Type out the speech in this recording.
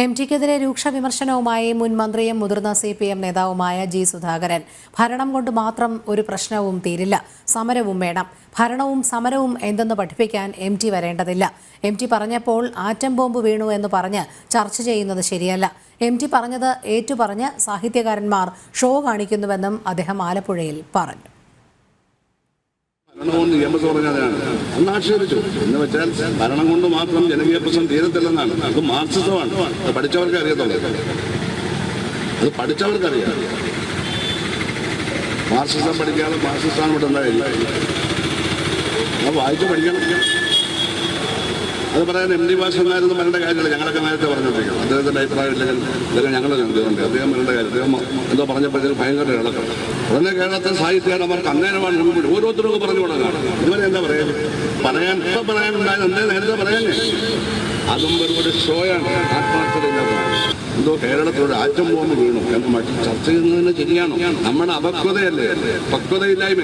M ടിക്കെതിരെ രൂക്ഷ വിമർശനവുമായി മുൻ മന്ത്രിയും മുതിർന്ന സി പി എം നേതാവുമായ ജി സുധാകരൻ. ഭരണം കൊണ്ട് മാത്രം ഒരു പ്രശ്നവും തീരില്ല. സമരവും വേണം. ഭരണവും സമരവും എന്തെന്ന് പഠിപ്പിക്കാൻ എം ടി വരേണ്ടതില്ല. എം ടി പറഞ്ഞപ്പോൾ ആറ്റം ബോംബ് വീണു എന്ന് പറഞ്ഞ് ചർച്ച ചെയ്യുന്നത് ശരിയല്ല. എം ടി പറഞ്ഞത് ഏറ്റുപറഞ്ഞ് സാഹിത്യകാരന്മാർ ഷോ കാണിക്കുന്നുവെന്നും അദ്ദേഹം ആലപ്പുഴയിൽ പറഞ്ഞു. ഭരണം എം എസ് പറഞ്ഞതാണ് അന്ന് ആക്ഷേപിച്ചു. എന്ന് വെച്ചാൽ ഭരണം കൊണ്ട് മാത്രം ജനകീയ പ്രശ്നം തീരത്തില്ലെന്നാണ്. അത് മാർക്സിസമാണ്. അത് പഠിച്ചവർക്ക് അറിയത്തുള്ളൂ. അത് പഠിച്ചവർക്കറിയാം മാർക്സിസം പഠിക്കാതെ മാർക്സിസ്റ്റാണ് ഇവിടെ ഉണ്ടായില്ല വായിച്ച് പഠിക്കണം. അത് പറയാൻ എം ഡി ഭാഷന്നായിരുന്നു വരേണ്ട കാര്യമില്ല. ഞങ്ങളൊക്കെ നേരത്തെ പറഞ്ഞിരിക്കണം അദ്ദേഹത്തിന്റെ അഭിപ്രായം ഇല്ലെങ്കിൽ ഇല്ലെങ്കിൽ ഞങ്ങൾ എന്തുകൊണ്ട് അദ്ദേഹം വരേണ്ട കാര്യം അദ്ദേഹം എന്തോ പറഞ്ഞപ്പോഴത്തേക്ക് ഭയങ്കര ഇളക്കം. ഉടനെ കേരളത്തിൽ സാഹിത്യകാരന്മാർക്ക് അന്നേരമാണ് മുൻകൂട്ടി ഓരോരുത്തർക്കും പറഞ്ഞു തുടങ്ങാം. ഇതുവരെ എന്താ പറയാ? പറയാൻ ഇപ്പം പറയാനുണ്ടായത് എന്തേ നേരത്തെ പറയാനേ അതും ഒരുപാട് ഒരു ഷോയാണ് ആത്മാർത്ഥതയില്ലാത്ത എന്തോ കേരളത്തിലൂടെ ആറ്റം ബോംബ് വീണു. എന്ന് ചർച്ച ചെയ്യുന്നതിന് ശരിയാണോ? നമ്മുടെ അപക്വതയല്ലേ? പക്വതയില്ലായ്മ